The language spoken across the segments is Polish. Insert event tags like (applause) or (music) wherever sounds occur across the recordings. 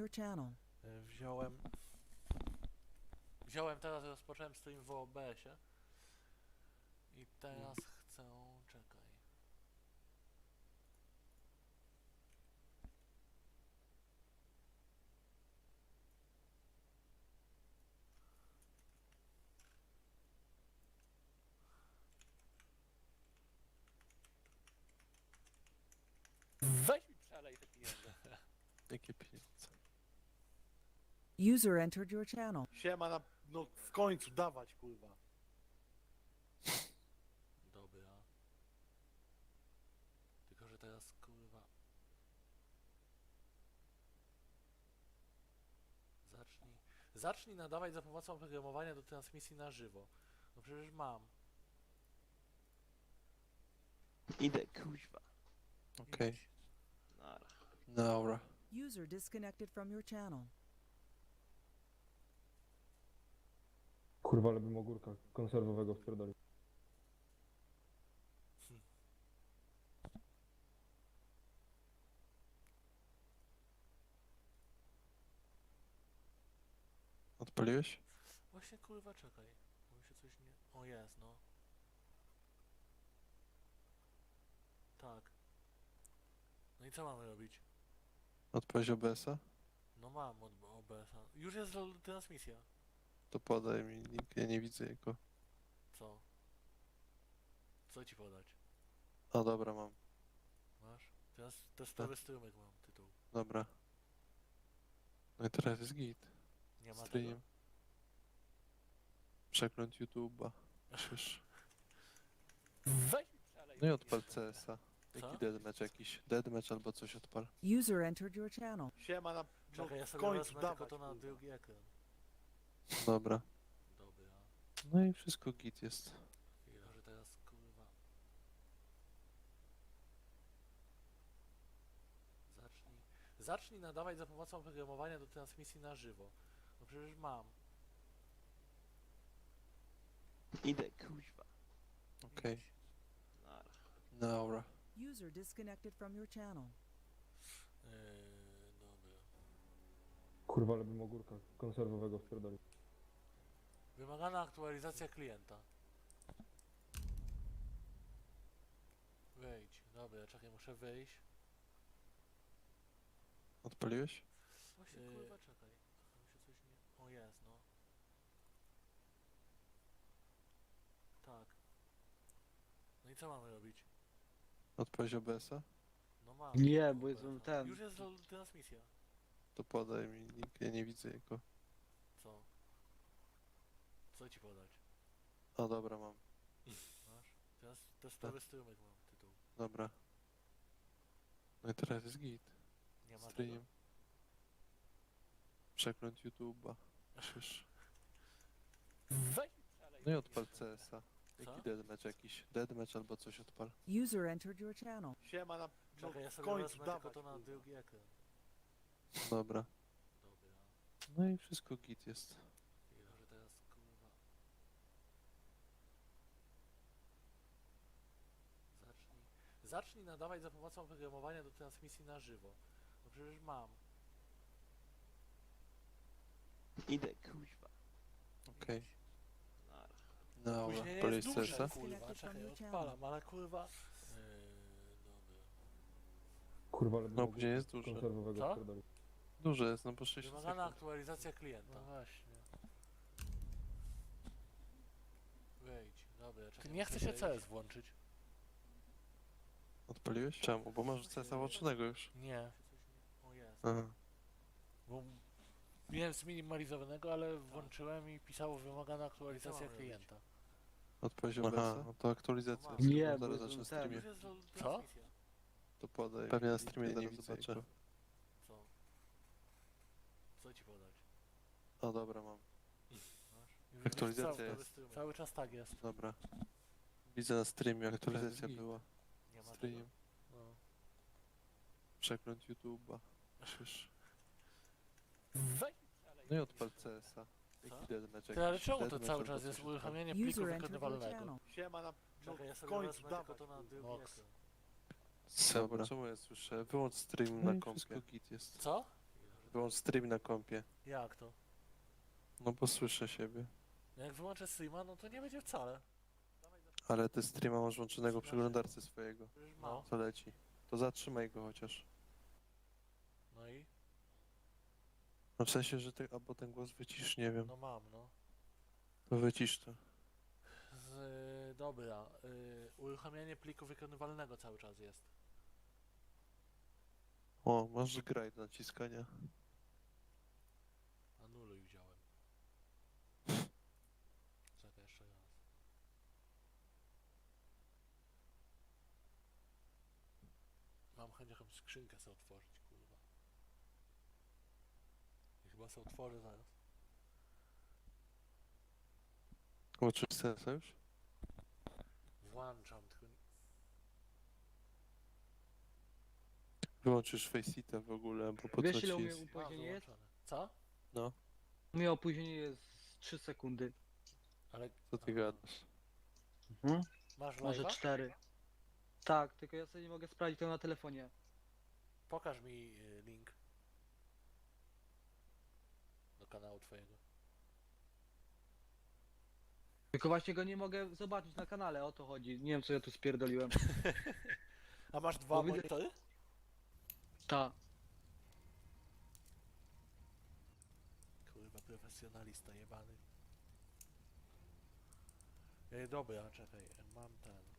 your channel. Y, Wziąłem... Wziąłem teraz, rozpocząłem stream w OBS-ie. I teraz chcę... czekaj. Weź mi przelej te pieniądze. Jakie pieniądze? User entered your channel. Siema na... No w końcu dawać kurwa. Dobra. Tylko, że teraz kurwa. Zacznij. Zacznij nadawać za pomocą oprogramowania do transmisji na żywo. No przecież mam. Idę, kuźwa. Okej. Idź. Nara. Dobra. User disconnected from your channel. Kurwa, ale bym ogórka konserwowego wpierdolił. Odpaliłeś? Właśnie kurwa czekaj. Bo mi się coś nie. O jest, no. Tak. No i co mamy robić? Odpalić OBS-a? No mam od OBS-a. Już jest transmisja. To podaj mi link, ja nie widzę jego. Co? Co ci podać? A dobra, mam. Masz? Teraz testowy strumyk mam tytuł. Dobra. No i teraz jest git. Nie ma Stream. tego. Przekląć YouTube'a. Krzyż. (laughs) Weź mi przelej No i odpal. CS-a. Co? Jaki deadmatch jakiś? Deadmatch albo coś odpal. User entered your channel. Siema na... No Czekaj, ja w sobie końcu wezmę tylko dawać to na kurwa. drugi ekran. Dobra. Dobra. No i wszystko git jest. Chwila, że teraz kurwa. Zacznij. Zacznij nadawać za pomocą oprogramowania do transmisji na żywo. No przecież mam. Idę, kuźwa. Okej. Idź. Nara. Dobra. User disconnected from your channel. Yy, dobra. Kurwa, ale bym ogórka konserwowego wpierdolił. Wymagana aktualizacja klienta. Wejdź. Dobra, czekaj, muszę wyjść. Odpaliłeś? Właśnie Yy. kurwa, czekaj. Mi się coś nie... O jest, no. Tak. No i co mamy robić? Odpalić OBS-a? No mam. Nie, bo jest ten- Już jest transmisja. To podaj mi link, ja nie widzę jego. Co? Ci podać? A dobra, mam. Masz? Teraz testowy strumyk mam tytuł. Dobra. No i teraz jest git. Nie ma Stream. tego. Przekląć YouTube'a. (laughs) Weź przelej No i odpal. CS-a. Jaki deadmatch jakiś? Deadmatch albo coś odpal. User entered your channel. Siema na... No Czekaj, ja w sobie końcu wezmę tylko dawać to na kurwa. drugi ekran. Dobra. Dobra. No i wszystko git jest. Chwila, że teraz kurwa. Zacznij. Nadawać za pomocą oprogramowania do transmisji na żywo. No przecież mam. Idę, kuźwa. Okej. Nara. Dobra. Później jest duże, kurwa, czekaj, odpalam, ale kurwa... Yy, dobra. Kurwa, ale No, później jest duże. konserwowego Co? Duże jest, no bo 60 Wymagana sekund. aktualizacja klienta. No właśnie. Wejdź, dobra, czekaj. nie Nie chce chce się CS CS włączyć. Odpaliłeś? Czemu? Bo masz CS-a włączonego już. Nie. O jest. Aha. Bo miałem zminimalizowanego, ale włączyłem i pisało wymagana aktualizacja klienta. Odpalić Aha, OBS-a? No to aktualizacja. No Nie, bo bo zaraz zacznę ten- streamie. Już jest transmisja. To podaj. Pewnie na streamie nie zaraz zobaczę. Co? Co ci podać? A dobra, mam. Masz? Aktualizacja cały, jest. Cały, czas tak jest. Dobra. Widzę na streamie, aktualizacja była. Nie ma Stream. tego. No. Przekląć YouTube'a. Krzyż. Weź No i odpal CS-a. Co? Ty, ale czemu to cały czas jest uruchamianie pliku User entered your wykonywalnego? channel. Siema na... No Czekaj, ja sobie wezmę tylko to na kurwa. drugi Box. ekran. Dobra. Czemu ja słyszę? Wyłącz stream No na i kompie. git jest. Co? Wyłącz stream na kompie. Jak to? No bo słyszę siebie. No Jak wyłączę streama, no to nie będzie wcale. Ale ty streama masz włączonego w przeglądarce swojego. No. Co leci? To zatrzymaj go chociaż. No i? No w sensie, że ty, albo ten głos wycisz, nie wiem. No mam, no. To wycisz to. Z, dobra, y, uruchamianie pliku wykonywalnego cały czas jest. O, masz graj do naciskania. Anuluj wziąłem. Czekaj jeszcze raz. Mam chęć jakąś skrzynkę sobie otworzyć, kurwa. I chyba sobie otworzę zaraz. Włączysz sensa już? Włączam, tylko... Wyłączysz Faceita w ogóle, bo po Wiesz, co ile u mnie jest? opóźnienie jest? wyłączone. Co? U mnie opóźnienie jest 3 sekundy. Ale... Co ty gadasz? Mhm. Masz Może live'a? 4. Tak, tylko ja sobie nie mogę sprawdzić tego na telefonie. Pokaż mi y, link. Do kanału twojego. Tylko właśnie go nie mogę zobaczyć na kanale, o to chodzi. Nie wiem co ja tu spierdoliłem. (laughs) A masz dwa Bo widzę- monitory? Ta. Kurwa, profesjonalista jebany. Ej, dobra, czekaj, mam ten.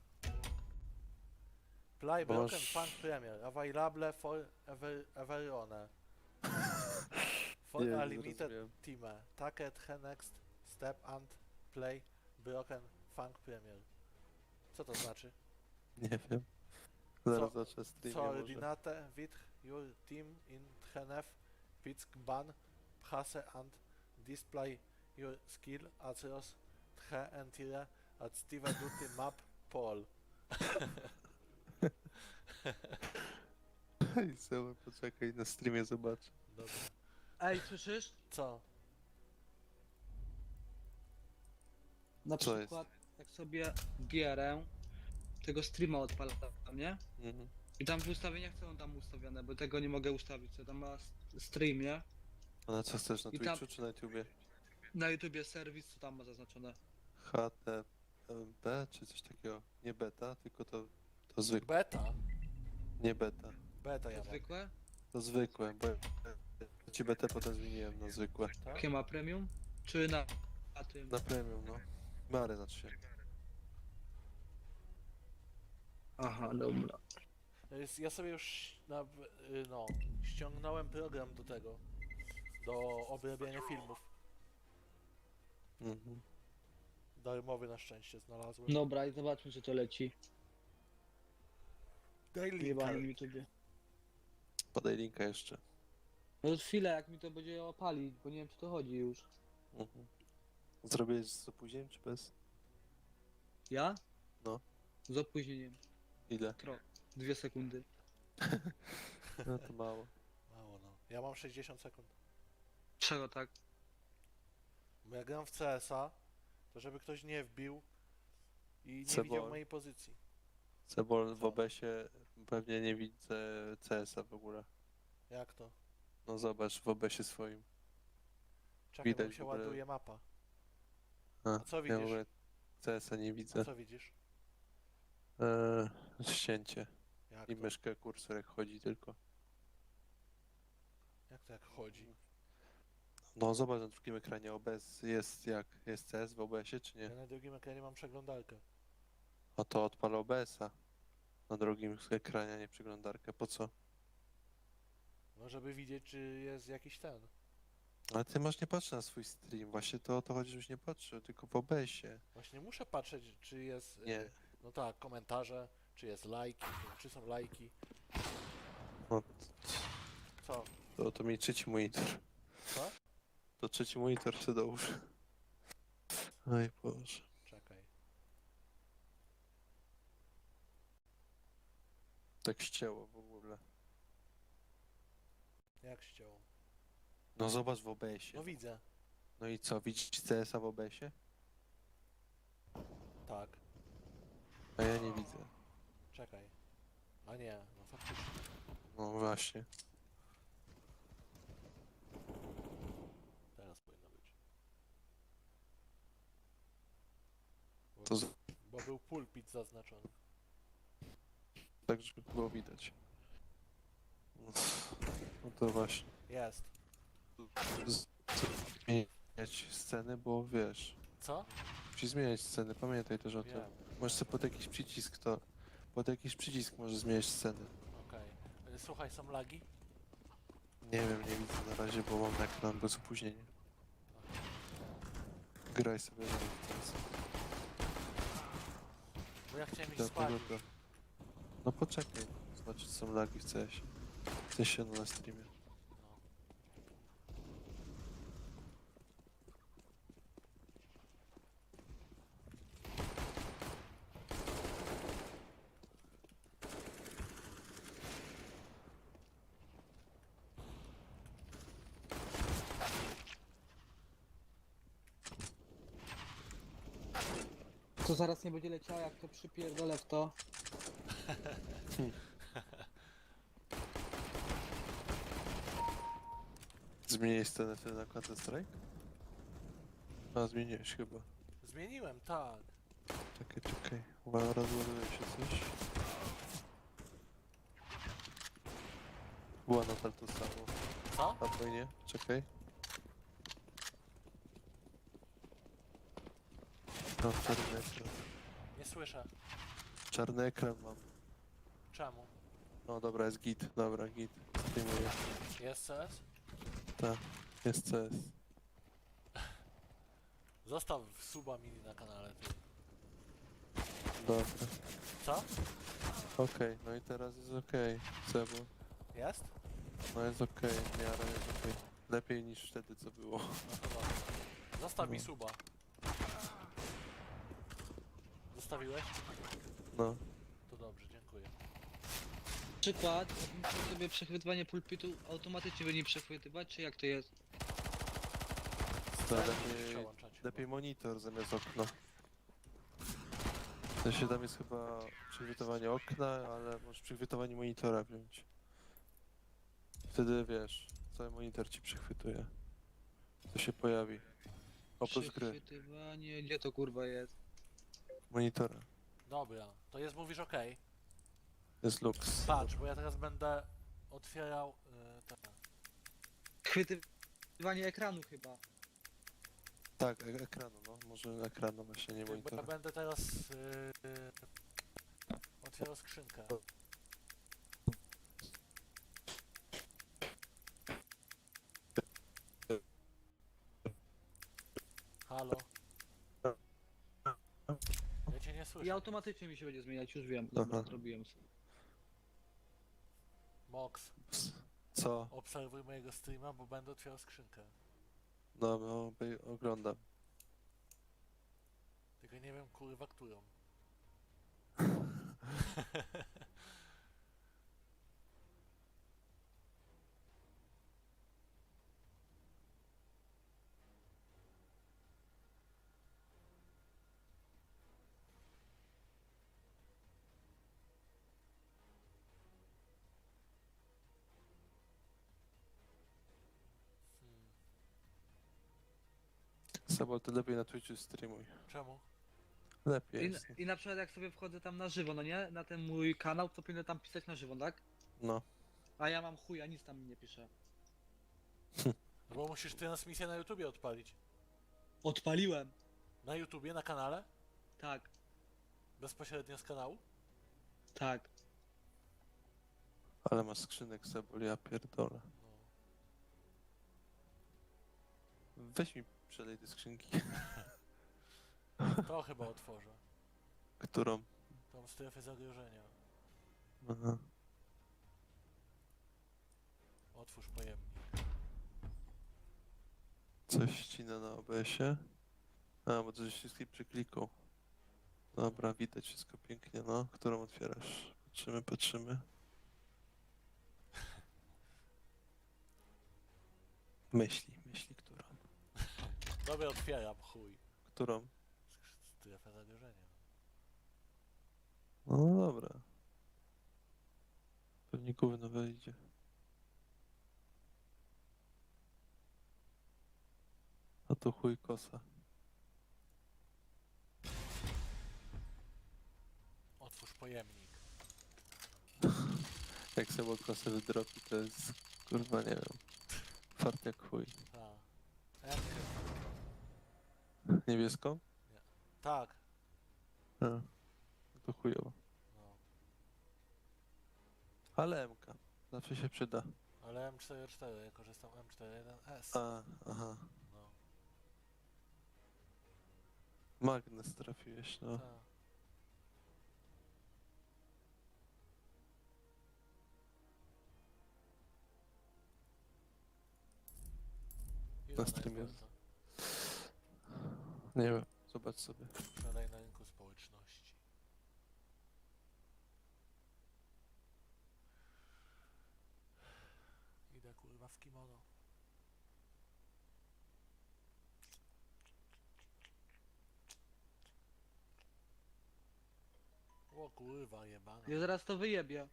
Play Broken masz- Funk Premier, available for ever, everyone. (laughs) For Nie, a limited zrozumiałem. team. Take the next step and play Broken Funk Premier. Co to znaczy? Nie wiem. Zaraz Co- zacznę streamie może. ordinate with your team in Tchenef, Pick ban, Hase and display your skill across Tche Entire at Steve Duty Map Pol. (laughs) (laughs) Hej, Seły, poczekaj, na streamie zobacz. Dobra. Ej, słyszysz? Co? Na Co jest? przykład jak sobie gierę, tego streama odpalam, nie? Mhm. I tam w ustawieniach co on tam ustawione, bo tego nie mogę ustawić, co tam ma s- stream, nie? A na co chcesz, na I tam- Twitchu czy na YouTubie? Na YouTubie serwis, co tam ma zaznaczone? HTMB czy coś takiego? Nie beta, tylko to, to zwykłe. Beta? Nie beta. Beta ja To mam. zwykłe? To zwykłe, bo ja ci betę potem zmieniłem na zwykłe. Tak? Jakie ma premium? Czy na, na tym? Na premium, no. Mary znaczy się. Aha, dobra. Jest- Ja sobie już na, y, no, ściągnąłem program do tego. Do obrabiania filmów. Mhm. Darmowy na szczęście znalazłem. Dobra, i zobaczmy, czy to leci. Daj linka. jebanym YouTubie. Podaj linka jeszcze. No chwilę, jak mi to będzie opalić, bo nie wiem, czy to chodzi już. Mhm. Zrobiłeś z opóźnieniem czy bez? Ja? No. Z opóźnieniem. Ile? Tro. Dwie sekundy. (laughs) No to mało. Mało no. Ja mam 60 sekund. Czego tak? Bo jak gram w CS-a, to żeby ktoś nie wbił i nie Cebol. widział mojej pozycji. Cebol w Co? OBS-ie pewnie nie widzę CS-a w ogóle. Jak to? No zobacz w OBS-ie swoim. Czekaj, bo Widać mi się w ogóle- ładuje mapa. A, co Ja widzisz? w ogóle CS-a nie A widzę. co widzisz? Eee, ścięcie. Jak I to? myszkę, kursor jak chodzi tylko. Jak to jak chodzi? No zobacz na drugim ekranie OBS jest jak? Jest CS w OBS-ie czy Ja nie? na drugim ekranie mam przeglądarkę. A to odpal OBS-a. Na drugim ekranie, a nie przeglądarkę. Po co? No żeby widzieć, czy jest jakiś ten. Ale ty masz nie patrzeć na swój stream. Właśnie to o to chodzi, żebyś nie patrzył, tylko w OBS-ie. Właśnie muszę patrzeć, czy jest. y, Nie. No tak, komentarze, czy jest lajki, czy są lajki. No, Co? to, to mi trzeci monitor. Co? To trzeci monitor się dołóż. Oj Boże. Tak ścięło w ogóle. Jak ściął? No zobacz w OBS-ie. No widzę. No i co, widzisz CS-a w OBS-ie? Tak. A ja nie widzę. Czekaj. A nie, no faktycznie. No właśnie. Teraz powinno być. Bo, To z- bo był pulpit zaznaczony tak, żeby było widać. No to właśnie. Jest. Z... Zmieniać sceny, bo wiesz, Co? musi zmieniać sceny, pamiętaj też o tym. Możesz sobie pod jakiś przycisk to... Pod jakiś przycisk możesz zmieniać sceny. Okej. Y, Słuchaj, są lagi? Nie wiem, nie widzę na razie, bo mam ekran bez opóźnienia. Graj sobie dalej teraz. Bo ja chciałem iść Dlatego spać. to... No poczekaj, zobaczyć co są lagi w CS. W na streamie. To zaraz nie będzie leciała, jak to przypierdolę w to. Zmieniłeś scenę wtedy na Counter Strike? A, zmieniłeś chyba. Zmieniłem, tak. Czekaj, czekaj. Uwaga, rozładuje się coś. Była nadal to samo. Co? Albo i nie? Czekaj. No, czarny ekran. Nie słyszę. Czarny ekran mam. Czemu? No dobra, jest git. Dobra, git. Zdejmuję. Jest CS? Tak, jest CS. Zostaw suba mini na kanale. Ty. Dobra. Co? Okej, no i teraz jest okej. Sebo. Jest? No jest okej, w miarę jest okej. Lepiej niż wtedy co było. No to dobrze. Zostaw mi No. suba. Zostawiłeś? No. To dobrze, dziękuję. Przykład, sobie przechwytywanie pulpitu automatycznie będzie przechwytywać, czy jak to jest? To lepiej, przełączać lepiej monitor zamiast okna. W sensie tam jest chyba przechwytywanie okna, ale możesz przechwytywanie monitora wziąć. Wtedy wiesz, cały monitor ci przechwytuje. To się pojawi. Oprócz gry, Przechwytywanie, gdzie to kurwa jest? monitora. Dobra, to jest, mówisz okej. Jest lux. Patrz, bo ja teraz będę otwierał y, te. Chwytywanie ekranu chyba. Tak, e- ekranu, no. Może ekranu właśnie, nie Jakby ja monitora. będę teraz y, y, otwierał skrzynkę. Halo? Ja cię nie I słyszę. automatycznie mi się będzie zmieniać, już wiem. Aha. Dobra, zrobiłem sobie. Co? obserwuj mojego streama, bo będę otwierał skrzynkę. No, no obej- oglądam. Tylko nie wiem kurwa którą. (laughs) Sabol, ty lepiej na Twitchu streamuj. czemu? Lepiej I, jest. I na przykład jak sobie wchodzę tam na żywo, no nie? Na ten mój kanał, to powinno tam pisać na żywo, tak? No. A ja mam chuja, nic tam mi nie pisze. No (laughs) bo musisz transmisję na YouTubie odpalić. Odpaliłem. Na YouTubie, na kanale? Tak, Bezpośrednio z kanału? tak. Ale masz skrzynek Sabol, ja pierdolę. No. Weź mi przelej te skrzynki. (laughs) To chyba otworzę. Którą? Tą strefę zagrożenia. Aha. Otwórz pojemnik. Coś ścina na OBS-ie. A, bo to żeś wszystkie przyklikał. Dobra, widać wszystko pięknie, no. Którą otwierasz? Patrzymy, patrzymy. (laughs) Myśli, myśli, którą? Dobra, otwieram, chuj. Którą? Strefę zagrożenia. No dobra. Pewnie gówno wejdzie. A to chuj kosa. pojemnik. (laughs) Jak sobie klasę wydropi, to jest kurwa nie wiem. Fart jak chuj. A ja nie. Niebieską? Tak. A. To chujowo. No. Ale MK. Zawsze się przyda. Ale M44, ja korzystam M41S. A, aha. No. Magnes trafiłeś, no. Tak. Ile Na ona streamie. warta? Nie wiem, zobacz sobie. Sprzedaj na rynku społeczności. Idę kurwa w kimono. O kurwa jebana. Ja zaraz to wyjebie.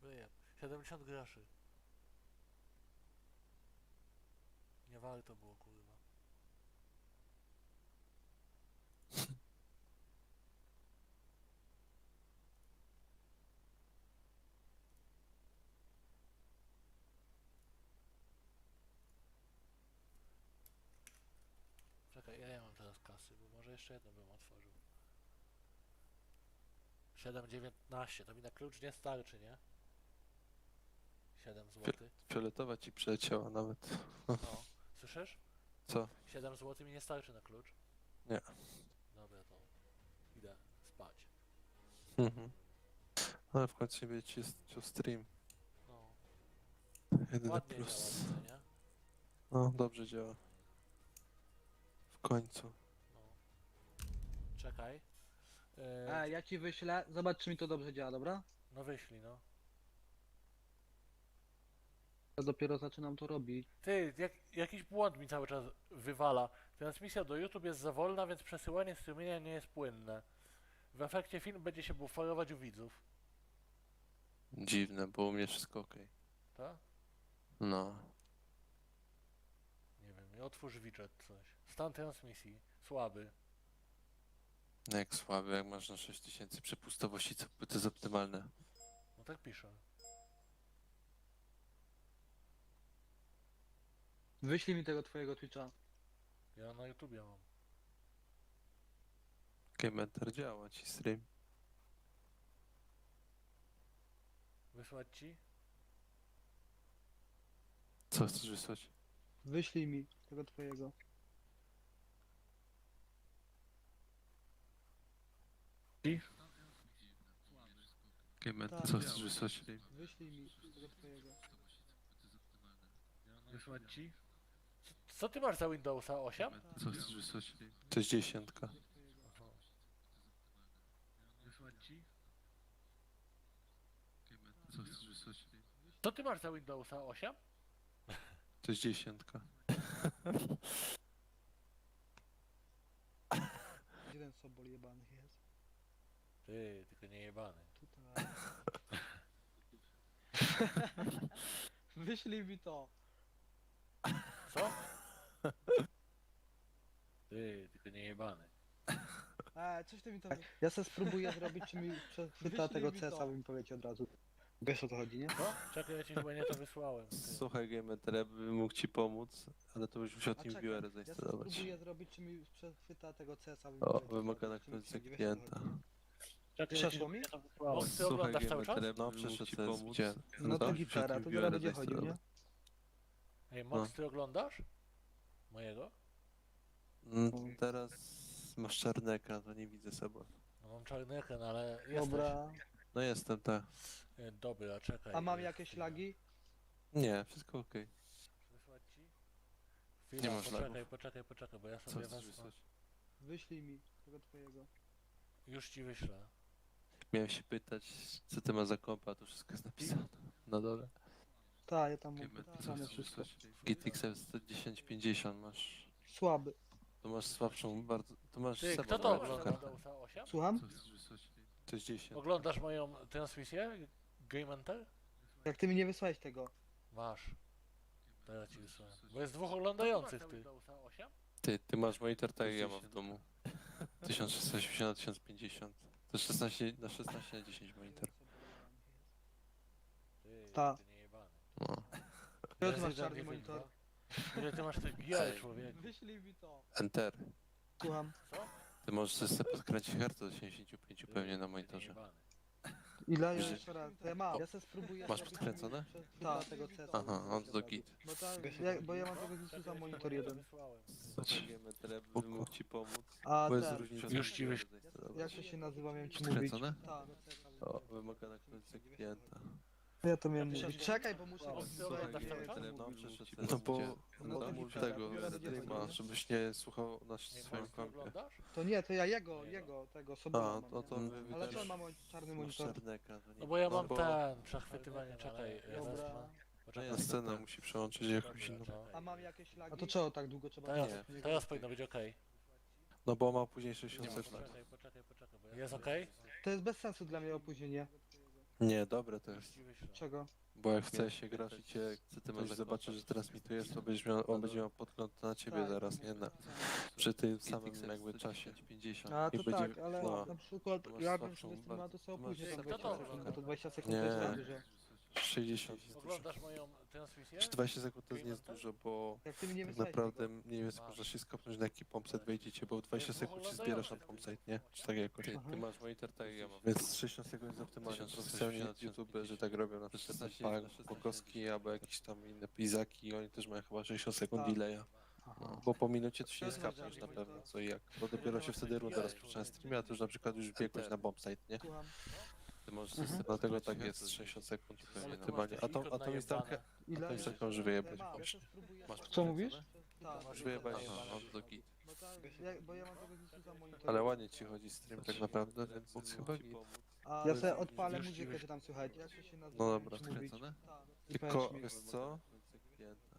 Wyjeb. 70 groszy. Nie warto było kurwa. Czekaj, ja nie mam teraz kasy, bo może jeszcze jedno bym otworzył. 7,19, to mi na klucz nie starczy, nie? 7 zł. Fioletowa ci przeleciała nawet. No, (laughs) słyszysz? Co? 7 zł mi nie starczy na klucz. Nie. Dobra, to idę spać. Mhm. Ale w końcu nie będzie ci stream. No, Jedyny ładnie działa, plus. widzę, nie? No, dobrze działa. W końcu. Czekaj. Yy, E, ja ci wyślę, zobacz czy mi to dobrze działa, dobra? no wyślij, no. Ja dopiero zaczynam to robić. Ty, jak, jakiś błąd mi cały czas wywala. Transmisja do YouTube jest za wolna, więc przesyłanie strumienia nie jest płynne. W efekcie film będzie się buforować u widzów, Dziwne, bo u mnie wszystko ok. tak? No. Nie wiem, otwórz widget coś. Stan transmisji. Słaby. No jak słaby, jak masz na 6000 przepustowości, co to jest optymalne. No tak pisze. Wyślij mi tego twojego Twitcha. Ja na YouTubie mam. Gameenter działa ci stream. Wysłać ci? Co chcesz wysłać? Wyślij mi tego twojego. Gameenter, Tak. co chcesz wysłać? Wyślij mi tego twojego. Wysłać ci? Co, co ty masz za Windowsa 8? Co chcesz wysłać? To jest dziesiątka. Aha. Wysłać ci? Co chcesz wysłać? Co ty masz za Windowsa 8? To jest dziesiątka. Gdzie ten sobol jebany jest? Ty, tylko nie jebany. Tutaj. (laughs) Wyślij mi to. Co? Ty, tylko nie jebany. E, coś ty mi to... Ja sobie spróbuję zrobić, czy mi przechwyta tego CS-a, bym powiedzieć od razu. Wiesz o to chodzi, nie? Co? Czekaj, ja ci chyba nie to wysłałem. Ty. Słuchaj Gameenter, ja bym mógł ci pomóc, ale to byś musiał A czekaj, Viewer Ja sobie zainstalować. spróbuję zrobić, czy mi przechwyta tego CS-a, bym O, powiedzieć od wymagana razu, czy mi wiesz o co klienta. chodzi. Ci Przeszło mi? Ty oglądasz cały czas? No, ci to jest pomóc. gdzie? No to tak, gitara, to zaraz będzie chodził, nie? Ej, Mox, ty oglądasz? Mojego? Mm, Teraz masz czarny ekran, to nie widzę sobie. No mam czarny ekran, ale jesteś. Dobra. No jestem, tak. E, Dobra, czekaj. A mam e, jakieś chwila. lagi? Nie, wszystko ok. Wysłać ci? Chwila, Nie masz poczekaj, lagów. poczekaj, poczekaj, bo ja Co sobie chcesz wezmę. wysłać? Wyślij mi tego twojego. Już ci wyślę. Miałem się pytać, co ty ma za kompa, a to wszystko jest napisane na dole. Tak, ja tam mam napisane wszystko. GTX 1050 masz. Słaby. To masz słabszą bardzo. To masz Ty, kto to ogląda kartę. 8? Słucham? To jest 10. Oglądasz moją transmisję? Game Enter? Jak ty mi nie wysłałeś tego? Masz. Teraz ci wysłałem. Bo jest dwóch oglądających, ty. Ty, ty masz monitor tak jak ja mam w domu. (laughs) 1680 na 1050. To 16 na 16 na 10 monitor. Ty, Ta. No. Ty masz czarny monitor. Ile ty masz tych gier, człowiek? Wyślij mi to. Enter. Słucham. Ty możesz sobie podkręcić hertz do 75 pewnie na monitorze. Ile? Ja Że- jeszcze raz. To ja mam. Ja se spróbuję Masz zrobić podkręcone? chwilę tego. Aha, on to git. Bo, ja, bo ja mam tego zniszczyć za monitor jeden. Mógł ci pomóc. A Bo jest ten, różnica. Już ci wyś- jak to się nazywa, miałem ci mówić. Podkręcone? Tak. O, wymagana kwestia klienta. Ja to miałem mówić. Czekaj, bo muszę... Słuchaj, nie, cały czas? No, mówił. no bo No to no, mi tego streama, żebyś nie słuchał na swoim kompie. To nie, to ja jego, jego, tego, A, mam, no nie? to Ale czy on ma mon- czarny masz monitor? czarny ekran. to nie- No bo ja mam bo ten, przechwytywanie, czekaj, ja Dobra. wezmę. na scenę musi przełączyć jakąś inną. A mam jakieś lagi? A to czego tak długo trzeba Teraz, teraz powinno być okej. No bo ma później 60 sekund. Poczekaj, poczekaj, poczekaj. bo ja- Jest okej? To jest bez sensu dla mnie opóźnienie. Nie, dobre to jest. Czego? Bo jak chce się grać i cię, ty masz zobaczyć, że transmitujesz, to będziesz miał, on będzie miał podgląd na ciebie Tak. zaraz, nie na, przy tym samym jakby czasie. A I to będzie- tak, ale no. na przykład To masz ja bym słabszą sobie streama bardzo- to sobie masz opóźnię tam słabszą 20 bardzo. sekund, to 20 sekund Nie. to jest za dużo. 60 jest dużo. Oglądasz moją? Czy 20 sekund to nie jest dużo, bo Jak ty mi nie tak wysłałeś naprawdę mniej więcej można się skopnąć na jaki pompset wejdziecie, bo 20 sekund się zbierasz na pompsite, nie? Czy tak jakoś. Ty- ty masz monitor, tak jak ja mam. Więc 60 sekund jest optymalnie. Specjalnie YouTube, że tak robią na przykład Pag, Pokowski albo jakieś tam inne Pizaki, oni też mają chyba 60 sekund Tak. delaya. Aha. Bo po minucie to się nie To skapniesz jest na pewno co i jak. Bo dopiero się wtedy runda rozpoczyna na streamie, a ty już na przykład już biegłeś na bombsite, nie? Słucham. Ty możesz Dlatego tak jest 60 sekund pewnie optymalnie. A tą, a instancję Ile? to jest taką, że wyjebać Ja mam, ja możesz. se spróbuję. Masz Co mówisz? Tak. Już wyjebać, aha, on to git. Bo, tak, ja, bo ja mam tego za monitor. Ale ładnie ci chodzi stream tak naprawdę, więc chyba git. A ja sobie odpalę muzykę, że tam słychać. Jak to się nazywa? No dobra, mówić. skręcone? Tak. Tylko, powiedz mi. wiesz co?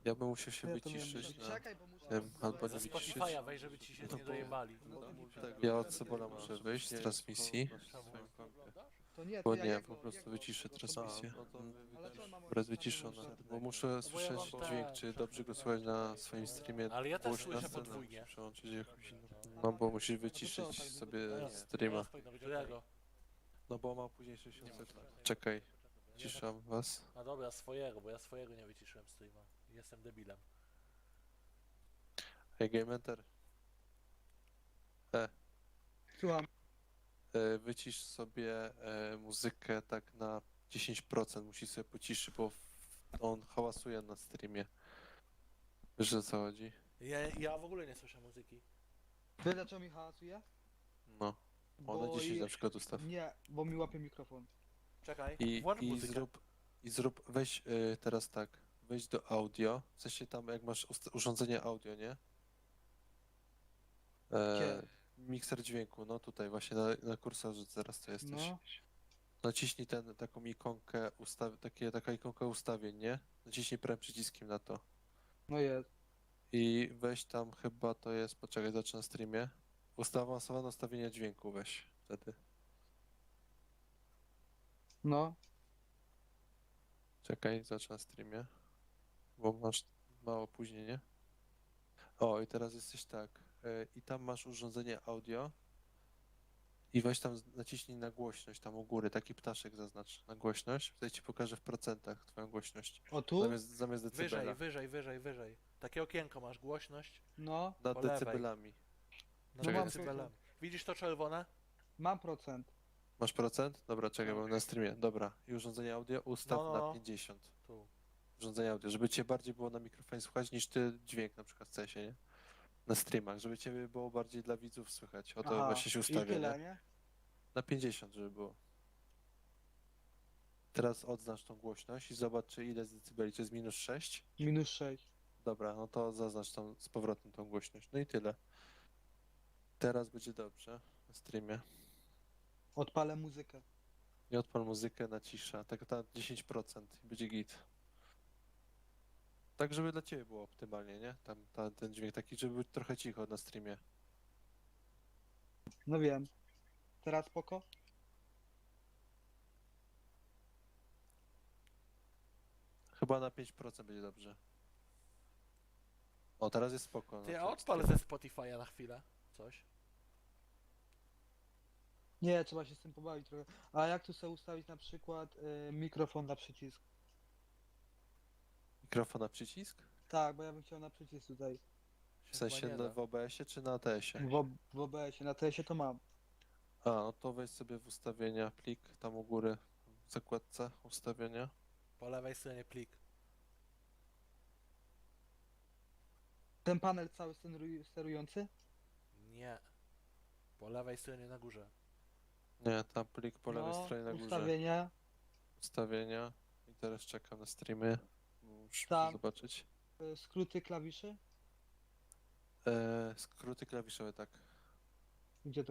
Ja bym musiał się Ja to miałem wyciszyć na... Czekaj, bo muszę... Wiem, albo nie Ze wyciszyć. Spotify'a weź, żeby ci się No nie dojebali. Ja od Sobola muszę wyjść z transmisji, To nie, to bo ja nie, po prostu wyciszę transmisję. Ale co on ma Teraz czarny bo muszę słyszeć mam dźwięk, czy dobrze go słychać na swoim streamie. Ale ja też głośno słyszę podwójnie. muszę Przełączyć jakąś inną. No bo musisz wyciszyć tak sobie Teraz- streama. teraz powinno być którego? No bo ma później 60 sekund. Czekaj, ciszam was. A dobra, swojego, bo ja swojego nie wyciszyłem streama. Jestem debilem. Hey Game Enter, Słucham. E, wycisz sobie e, muzykę tak na 10%, musisz sobie pociszy, bo on hałasuje na streamie. Wiesz o co chodzi? Ja, ja w ogóle nie słyszę muzyki. Wiesz dlaczego mi hałasuje? No, o na Bo 10 i- na przykład ustaw. Nie, bo mi łapie mikrofon. Czekaj, I, włącz i muzykę. zrób, i zrób, weź y, teraz tak, wejdź do audio, w sensie tam jak masz ust- urządzenie audio, nie? E, Gdzie? Mikser dźwięku, no tutaj właśnie na, na kursorze zaraz to jesteś. No. Naciśnij ten, taką ikonkę, ustaw, takie, taka ikonka ustawień, nie? Naciśnij prawym przyciskiem na to. No jest. I weź tam chyba to jest, poczekaj, zacznę na streamie. Ustaw awansowane ustawienia dźwięku weź wtedy. No. Czekaj, zacznę na streamie. Bo masz małe opóźnienie. O, i teraz jesteś tak. E, I tam masz urządzenie audio. I weź tam, z- naciśnij na głośność, tam u góry, taki ptaszek zaznacz na głośność. Wtedy ci pokażę w procentach twoją głośność. O tu? Zamiast, zamiast decybela. Wyżej, wyżej, wyżej, wyżej. Takie okienko masz, głośność No. Nad po lewej. decybelami. nad Czekaj. decybelami. Widzisz to czerwone? Mam procent. Masz procent? Dobra, czekaj, mam na streamie. Dobra. I urządzenie audio ustaw No, no, na no. 50. Tu. urządzenie audio, żeby cię bardziej było na mikrofonie słychać niż ty dźwięk na przykład w CS-ie, nie? Na streamach, żeby ciebie było bardziej dla widzów słychać. O to Aha, właśnie się I ustawia, tyle, nie? nie? Na 50, żeby było. Teraz odznacz tą głośność i zobacz, czy ile z decybeli, czy jest minus 6? Minus 6. Dobra, no to zaznacz tą, z powrotem tą głośność. No i tyle. Teraz będzie dobrze na streamie. Odpalę muzykę. Nie odpal muzykę na cisza, tak na 10% i będzie git. Tak, żeby dla ciebie było optymalnie, nie? Tam ta, ten dźwięk taki, żeby być trochę cicho na streamie. No wiem. Teraz spoko? Chyba na 5% będzie dobrze. O, teraz jest spoko. Ty, na a tym odpal ze Spotify'a na chwilę. Coś. Nie, trzeba się z tym pobawić trochę. A jak tu sobie ustawić na przykład y, mikrofon na przycisk? Mikrofon na przycisk? Tak, bo ja bym chciał na przycisk tutaj. W Się sensie chyba nie na, da. w OBS-ie czy na ATS-ie? W, ob- w OBS-ie, na TS-ie to mam. A, no to weź sobie w ustawienia plik, tam u góry w zakładce ustawienia. Po lewej stronie plik. Ten panel cały steruj- sterujący? Nie. Po lewej stronie na górze. Nie, tam plik po lewej No, stronie na górze. Ustawienia. Ustawienia. I teraz czekam na streamy. Muszę Tam. zobaczyć. y, skróty klawiszy. E, skróty klawiszowe, tak. Gdzie to